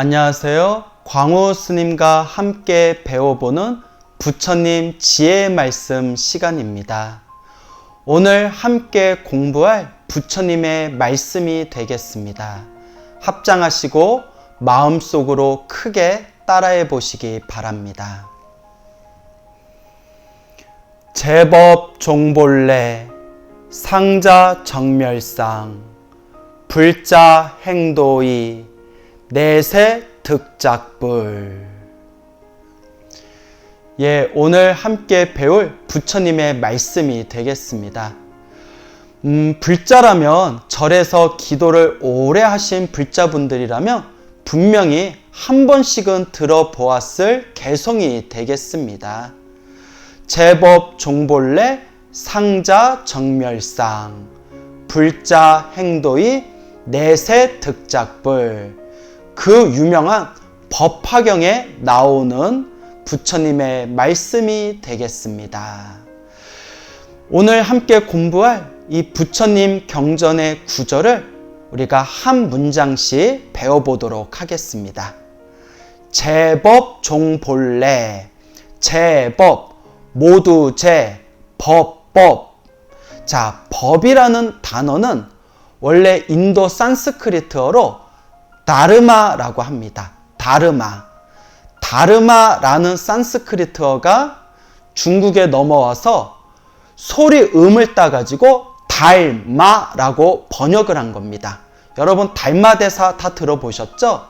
안녕하세요. 광우 스님과 함께 배워보는 부처님 지혜의 말씀 시간입니다. 오늘 함께 공부할 부처님의 말씀이 되겠습니다. 합장하시고 마음속으로 크게 따라해 보시기 바랍니다. 제법 종본래 상자 정멸상 불자 행도이 내세 득작불 예, 오늘 함께 배울 부처님의 말씀이 되겠습니다. 음, 불자라면 절에서 기도를 오래 하신 불자분들이라면 분명히 한 번씩은 들어보았을 개성이 되겠습니다. 제법 종본래 상자 정멸상 불자 행도의 내세 득작불 그 유명한 법화경에 나오는 부처님의 말씀이 되겠습니다. 오늘 함께 공부할 이 부처님 경전의 구절을 우리가 한 문장씩 배워보도록 하겠습니다. 제법 종본래 제법 모두 제 법 법 자 법이라는 단어는 원래 인도 산스크리트어로 다르마라고 합니다. 다르마. 다르마라는 산스크리트어가 중국에 넘어와서 소리 음을 따가지고 달마라고 번역을 한 겁니다. 여러분 달마대사 다 들어보셨죠?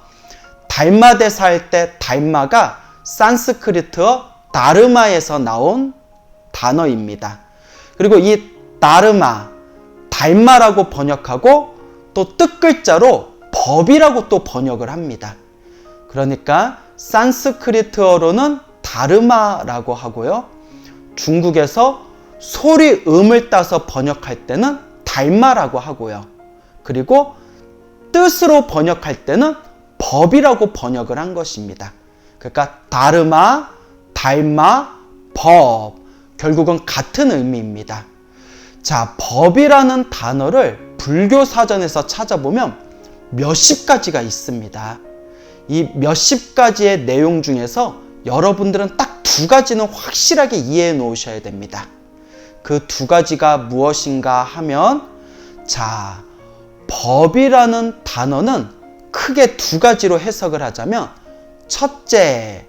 달마대사 할 때 달마가 산스크리트어 다르마에서 나온 단어입니다. 그리고 이 다르마, 달마라고 번역하고 또 뜻글자로 법이라고 또 번역을 합니다. 그러니까 산스크리트어로는 다르마라고 하고요. 중국에서 소리 음을 따서 번역할 때는 달마라고 하고요. 그리고 뜻으로 번역할 때는 법이라고 번역을 한 것입니다. 그러니까 다르마, 달마, 법. 결국은 같은 의미입니다. 자, 법이라는 단어를 불교 사전에서 찾아보면 몇십 가지가 있습니다. 이 몇십 가지의 내용 중에서 여러분들은 딱 두 가지는 확실하게 이해해 놓으셔야 됩니다. 그 두 가지가 무엇인가 하면, 자, 법이라는 단어는 크게 두 가지로 해석을 하자면, 첫째,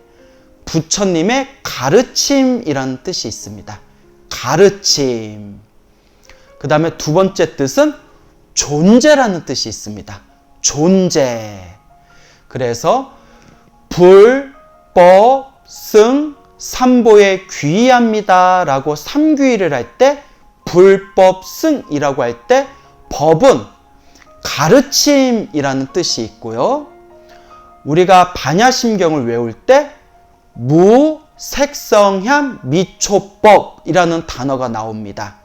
부처님의 가르침이라는 뜻이 있습니다. 가르침. 그 다음에 두 번째 뜻은 존재라는 뜻이 있습니다. 존재. 그래서 불, 법, 승, 삼보에 귀의합니다. 라고 삼귀의를 할 때 불법 승이라고 할 때 법은 가르침이라는 뜻이 있고요. 우리가 반야심경을 외울 때 무, 색성향, 미초법이라는 단어가 나옵니다.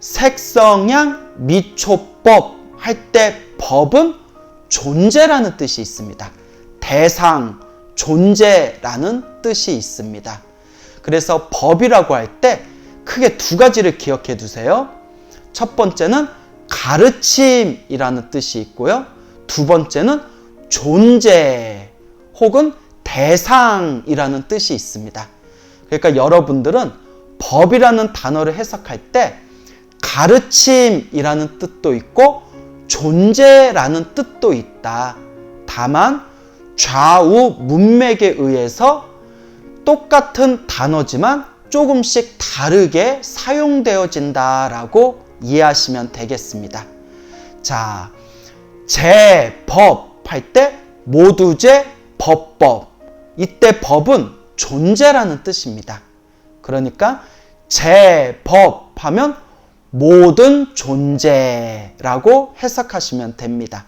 색성향, 미초법 할 때 법은 존재라는 뜻이 있습니다. 대상, 존재라는 뜻이 있습니다. 그래서 법이라고 할 때 크게 두 가지를 기억해 두세요. 첫 번째는 가르침이라는 뜻이 있고요. 두 번째는 존재 혹은 대상이라는 뜻이 있습니다. 그러니까 여러분들은 법이라는 단어를 해석할 때 가르침이라는 뜻도 있고 존재라는 뜻도 있다. 다만 좌우 문맥에 의해서 똑같은 단어지만 조금씩 다르게 사용되어진다라고 이해하시면 되겠습니다. 자, 제법 할 때 모두제 법법. 이때 법은 존재라는 뜻입니다. 그러니까 제법 하면 모든 존재라고 해석하시면 됩니다.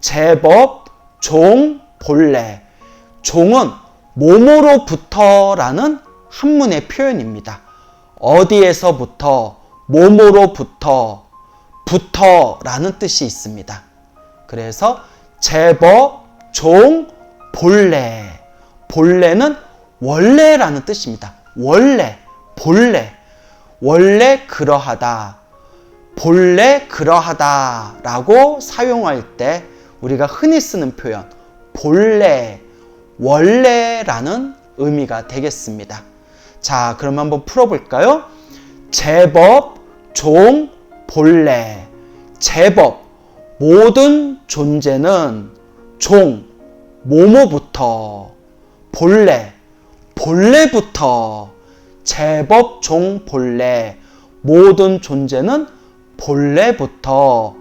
제법, 종, 본래. 종은 몸으로부터라는 한문의 표현입니다. 어디에서부터, 몸으로부터, 부터라는 뜻이 있습니다. 그래서 제법, 종, 본래. 본래는 원래라는 뜻입니다. 원래, 본래. 원래 그러하다, 본래 그러하다 라고 사용할 때 우리가 흔히 쓰는 표현, 본래, 원래라는 의미가 되겠습니다. 자, 그럼 한번 풀어볼까요? 제법, 종, 본래. 제법, 모든 존재는 종, 모모부터, 본래, 본래부터, 제법, 종, 본래. 모든 존재는 본래부터,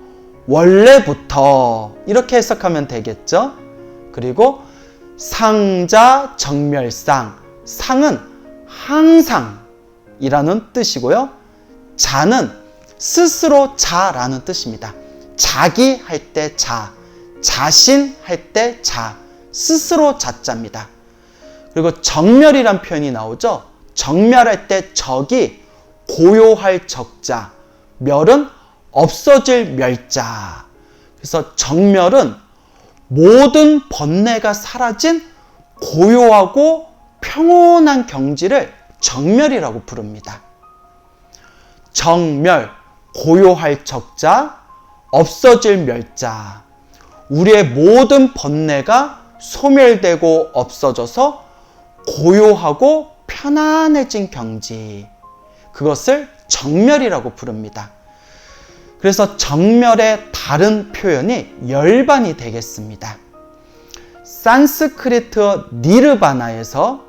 원래부터. 이렇게 해석하면 되겠죠? 그리고 상자, 정멸상. 상은 항상이라는 뜻이고요. 자는 스스로 자라는 뜻입니다. 자기 할 때 자, 자신 할 때 자, 스스로 자자입니다. 그리고 정멸이란 표현이 나오죠. 정멸할 때 적이 고요할 적자, 멸은 없어질 멸자. 그래서 정멸은 모든 번뇌가 사라진 고요하고 평온한 경지를 정멸이라고 부릅니다. 정멸, 고요할 적자, 없어질 멸자. 우리의 모든 번뇌가 소멸되고 없어져서 고요하고 편안해진 경지. 그것을 정멸이라고 부릅니다. 그래서 정멸의 다른 표현이 열반이 되겠습니다. 산스크리트어 니르바나에서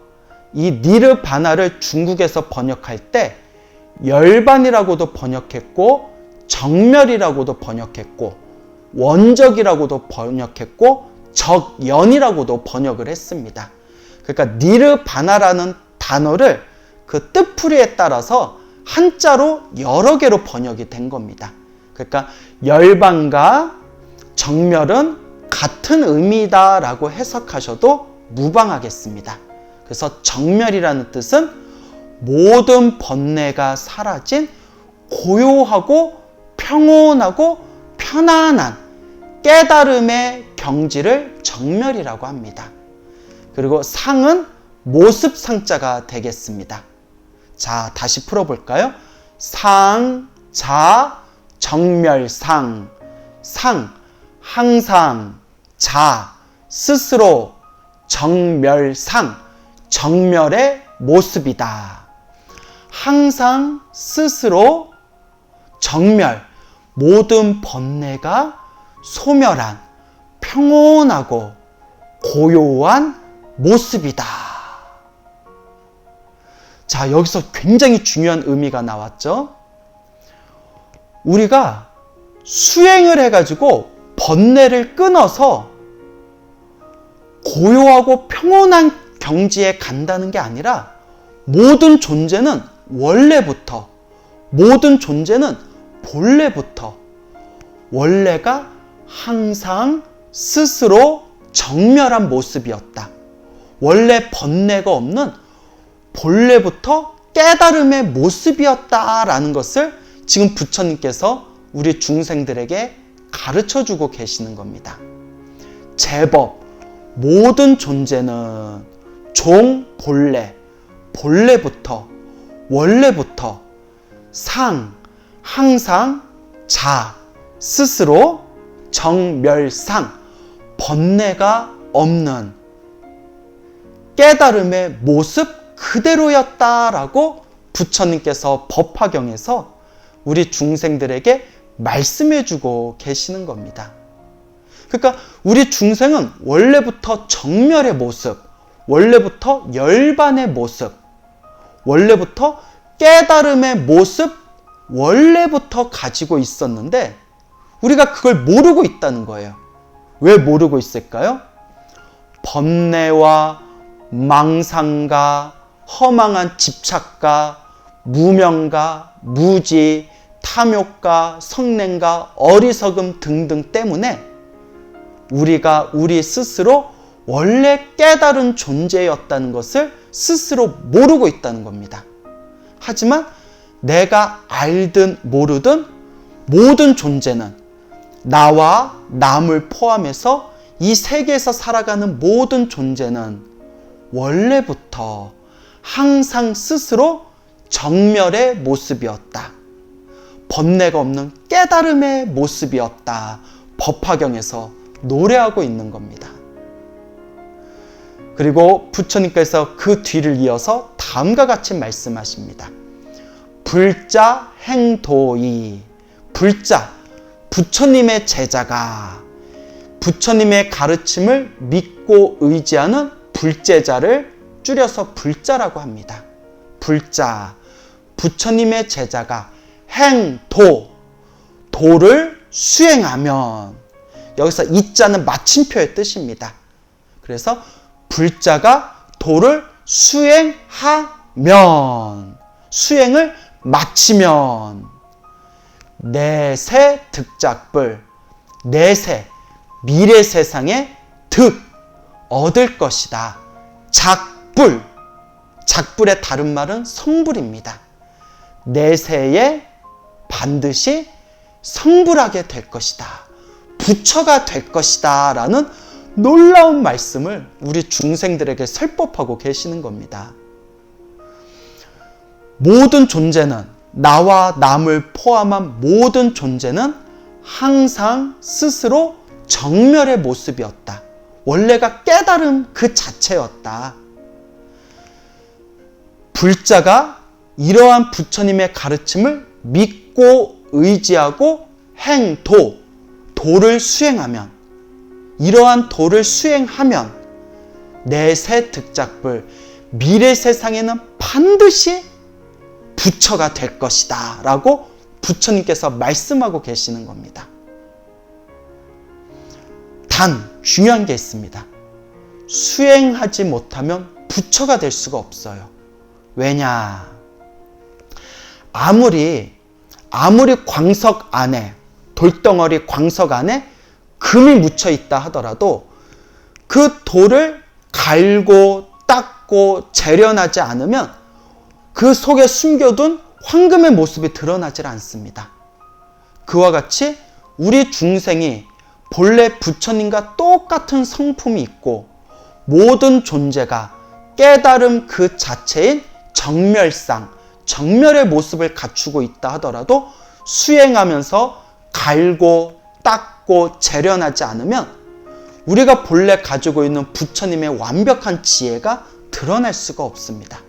이 니르바나를 중국에서 번역할 때 열반이라고도 번역했고 정멸이라고도 번역했고 원적이라고도 번역했고 적연이라고도 번역을 했습니다. 그러니까 니르바나라는 단어를 그 뜻풀이에 따라서 한자로 여러 개로 번역이 된 겁니다. 그러니까 열반과 정멸은 같은 의미다라고 해석하셔도 무방하겠습니다. 그래서 정멸이라는 뜻은 모든 번뇌가 사라진 고요하고 평온하고 편안한 깨달음의 경지를 정멸이라고 합니다. 그리고 상은 모습 상자가 되겠습니다. 자, 다시 풀어볼까요? 상, 자, 정멸상, 상, 항상, 자, 스스로, 정멸상, 정멸의 모습이다. 항상 스스로 정멸, 모든 번뇌가 소멸한 평온하고 고요한 모습이다. 자, 여기서 굉장히 중요한 의미가 나왔죠? 우리가 수행을 해가지고 번뇌를 끊어서 고요하고 평온한 경지에 간다는 게 아니라 모든 존재는 원래부터, 모든 존재는 본래부터, 원래가 항상 스스로 정멸한 모습이었다. 원래 번뇌가 없는 본래부터 깨달음의 모습이었다라는 것을 지금 부처님께서 우리 중생들에게 가르쳐 주고 계시는 겁니다. 제법 모든 존재는 종 본래, 본래부터, 원래부터 상, 항상, 자, 스스로 정멸상, 번뇌가 없는 깨달음의 모습 그대로였다라고 부처님께서 법화경에서 우리 중생들에게 말씀해 주고 계시는 겁니다. 그러니까 우리 중생은 원래부터 정멸의 모습, 원래부터 열반의 모습, 원래부터 깨달음의 모습, 원래부터 가지고 있었는데 우리가 그걸 모르고 있다는 거예요. 왜 모르고 있을까요? 번뇌와 망상과 허망한 집착과 무명과 무지, 탐욕과 성냄과 어리석음 등등 때문에 우리가 우리 스스로 원래 깨달은 존재였다는 것을 스스로 모르고 있다는 겁니다. 하지만 내가 알든 모르든 모든 존재는 나와 남을 포함해서 이 세계에서 살아가는 모든 존재는 원래부터 항상 스스로 정멸의 모습이었다. 번뇌가 없는 깨달음의 모습이었다. 법화경에서 노래하고 있는 겁니다. 그리고 부처님께서 그 뒤를 이어서 다음과 같이 말씀하십니다. 불자 행도이 불자 부처님의 제자가 부처님의 가르침을 믿고 의지하는 불제자를 줄여서 불자라고 합니다. 불자 부처님의 제자가 행도 도를 수행하면 여기서 이자는 마침표의 뜻입니다. 그래서 불자가 도를 수행하면 수행을 마치면 내세 득작불 내세 미래 세상의 득 얻을 것이다. 작 불 작불의 다른 말은 성불입니다. 내세에 반드시 성불하게 될 것이다. 부처가 될 것이다. 라는 놀라운 말씀을 우리 중생들에게 설법하고 계시는 겁니다. 모든 존재는 나와 남을 포함한 모든 존재는 항상 스스로 정멸의 모습이었다. 원래가 깨달음 그 자체였다. 불자가 이러한 부처님의 가르침을 믿고 의지하고 행도, 도를 수행하면, 이러한 도를 수행하면 내새 득작불, 미래 세상에는 반드시 부처가 될 것이다. 라고 부처님께서 말씀하고 계시는 겁니다. 단, 중요한 게 있습니다. 수행하지 못하면 부처가 될 수가 없어요. 왜냐? 아무리, 아무리 광석 안에, 돌덩어리 광석 안에 금이 묻혀 있다 하더라도 그 돌을 갈고 닦고 재련하지 않으면 그 속에 숨겨둔 황금의 모습이 드러나질 않습니다. 그와 같이 우리 중생이 본래 부처님과 똑같은 성품이 있고 모든 존재가 깨달음 그 자체인 정멸상, 정멸의 모습을 갖추고 있다 하더라도 수행하면서 갈고 닦고 재련하지 않으면 우리가 본래 가지고 있는 부처님의 완벽한 지혜가 드러날 수가 없습니다.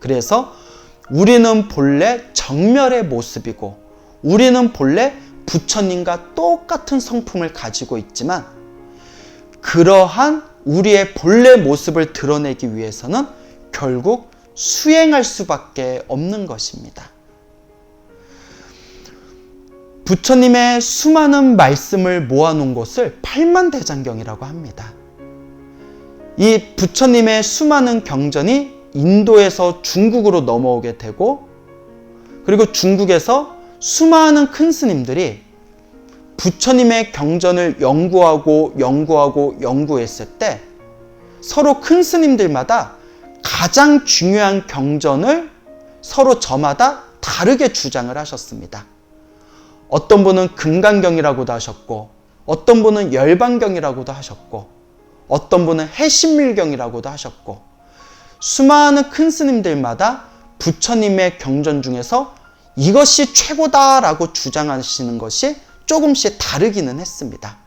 그래서 우리는 본래 정멸의 모습이고 우리는 본래 부처님과 똑같은 성품을 가지고 있지만 그러한 우리의 본래 모습을 드러내기 위해서는 결국 수행할 수밖에 없는 것입니다. 부처님의 수많은 말씀을 모아놓은 것을 팔만대장경이라고 합니다. 이 부처님의 수많은 경전이 인도에서 중국으로 넘어오게 되고 그리고 중국에서 수많은 큰 스님들이 부처님의 경전을 연구하고 연구하고 연구했을 때 서로 큰 스님들마다 가장 중요한 경전을 서로 저마다 다르게 주장을 하셨습니다. 어떤 분은 금강경이라고도 하셨고, 어떤 분은 열반경이라고도 하셨고, 어떤 분은 해신밀경이라고도 하셨고, 수많은 큰 스님들마다 부처님의 경전 중에서 이것이 최고다라고 주장하시는 것이 조금씩 다르기는 했습니다.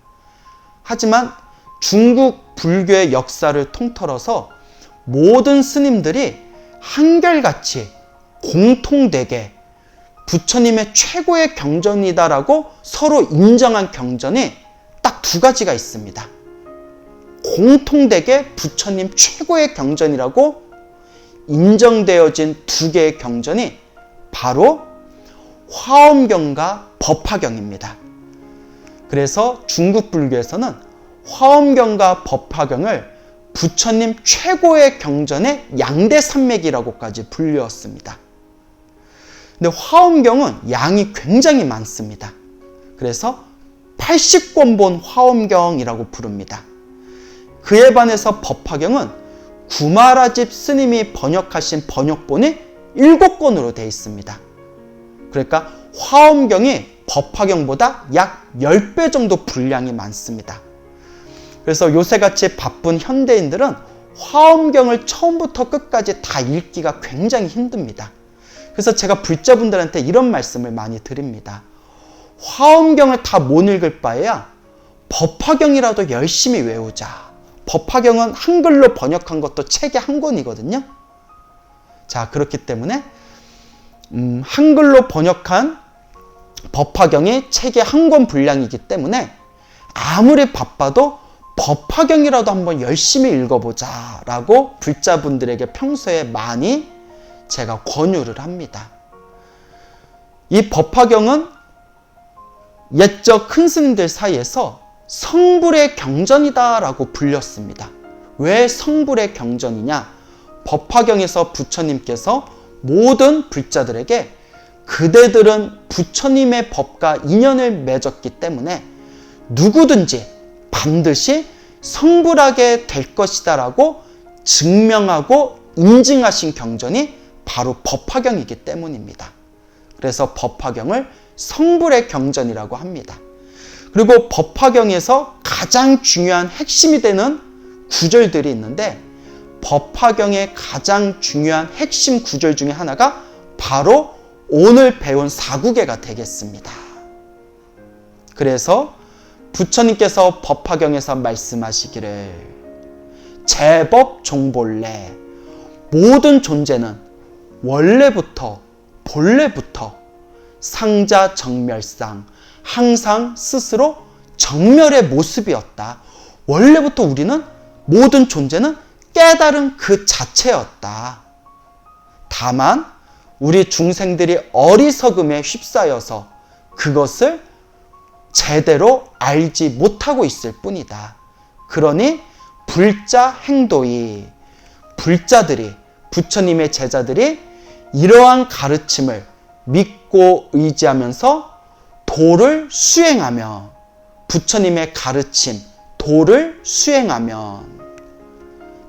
하지만 중국 불교의 역사를 통틀어서 모든 스님들이 한결같이 공통되게 부처님의 최고의 경전이다라고 서로 인정한 경전이 딱 두 가지가 있습니다. 공통되게 부처님 최고의 경전이라고 인정되어진 두 개의 경전이 바로 화엄경과 법화경입니다. 그래서 중국 불교에서는 화엄경과 법화경을 부처님 최고의 경전의 양대 산맥이라고까지 불렸습니다. 근데 화엄경은 양이 굉장히 많습니다. 그래서 80권본 화엄경이라고 부릅니다. 그에 반해서 법화경은 구마라집 스님이 번역하신 번역본이 7권으로 되어 있습니다. 그러니까 화엄경이 법화경보다 약 10배 정도 분량이 많습니다. 그래서 요새같이 바쁜 현대인들은 화엄경을 처음부터 끝까지 다 읽기가 굉장히 힘듭니다. 그래서 제가 불자분들한테 이런 말씀을 많이 드립니다. 화엄경을 다 못 읽을 바에야 법화경이라도 열심히 외우자. 법화경은 한글로 번역한 것도 책의 한 권이거든요. 자, 그렇기 때문에 음, 한글로 번역한 법화경이 책의 한 권 분량이기 때문에 아무리 바빠도 법화경이라도 한번 열심히 읽어보자 라고 불자분들에게 평소에 많이 제가 권유를 합니다. 이 법화경은 옛적 큰 스님들 사이에서 성불의 경전이다 라고 불렸습니다. 왜 성불의 경전이냐? 법화경에서 부처님께서 모든 불자들에게 그대들은 부처님의 법과 인연을 맺었기 때문에 누구든지 반드시 성불하게 될 것이다 라고 증명하고 인증하신 경전이 바로 법화경이기 때문입니다. 그래서 법화경을 성불의 경전이라고 합니다. 그리고 법화경에서 가장 중요한 핵심이 되는 구절들이 있는데 법화경의 가장 중요한 핵심 구절 중에 하나가 바로 오늘 배운 사구계가 되겠습니다. 그래서 부처님께서 법화경에서 말씀하시기를 제법 종본래 모든 존재는 원래부터 본래부터 상자 정멸상 항상 스스로 정멸의 모습이었다. 원래부터 우리는 모든 존재는 깨달은 그 자체였다. 다만 우리 중생들이 어리석음에 휩싸여서 그것을 제대로 알지 못하고 있을 뿐이다. 그러니 불자 행도이 불자들이 부처님의 제자들이 이러한 가르침을 믿고 의지하면서 도를 수행하며 부처님의 가르침 도를 수행하면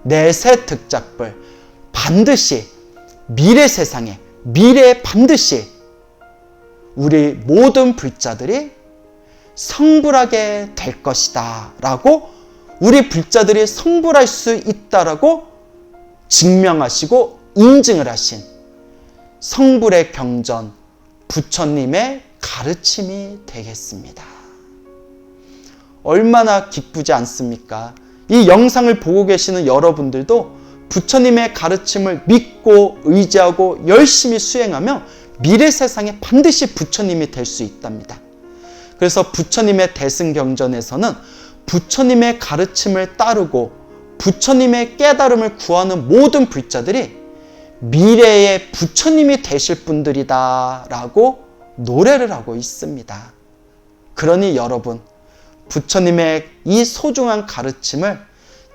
내세 득작불 반드시 미래 세상에 미래에 반드시 우리 모든 불자들이 성불하게 될 것이다 라고 우리 불자들이 성불할 수 있다라고 증명하시고 인증을 하신 성불의 경전 부처님의 가르침이 되겠습니다. 얼마나 기쁘지 않습니까? 이 영상을 보고 계시는 여러분들도 부처님의 가르침을 믿고 의지하고 열심히 수행하며 미래 세상에 반드시 부처님이 될 수 있답니다. 그래서 부처님의 대승경전에서는 부처님의 가르침을 따르고 부처님의 깨달음을 구하는 모든 불자들이 미래의 부처님이 되실 분들이다 라고 노래를 하고 있습니다. 그러니 여러분, 부처님의 이 소중한 가르침을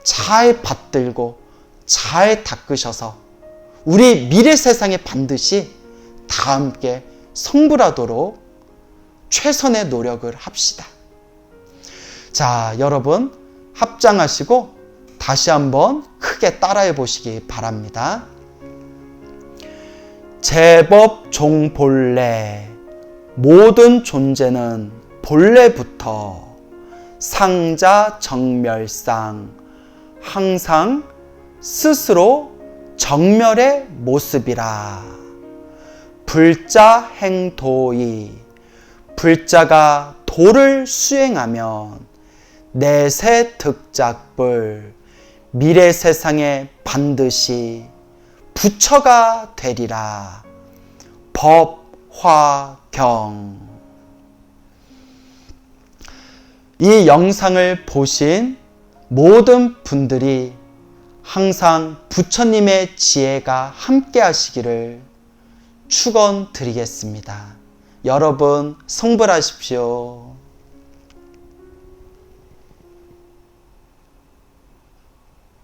잘 받들고 잘 닦으셔서 우리 미래 세상에 반드시 다 함께 성불하도록 최선의 노력을 합시다. 자, 여러분 합장하시고 다시 한번 크게 따라해 보시기 바랍니다. 제법 종본래 모든 존재는 본래부터 상자 정멸상 항상 스스로 정멸의 모습이라 불자 행도이 불자가 도를 수행하면 내세 득작불 미래 세상에 반드시 부처가 되리라. 법화경. 이 영상을 보신 모든 분들이 항상 부처님의 지혜가 함께 하시기를 축원드리겠습니다. 여러분 성불하십시오.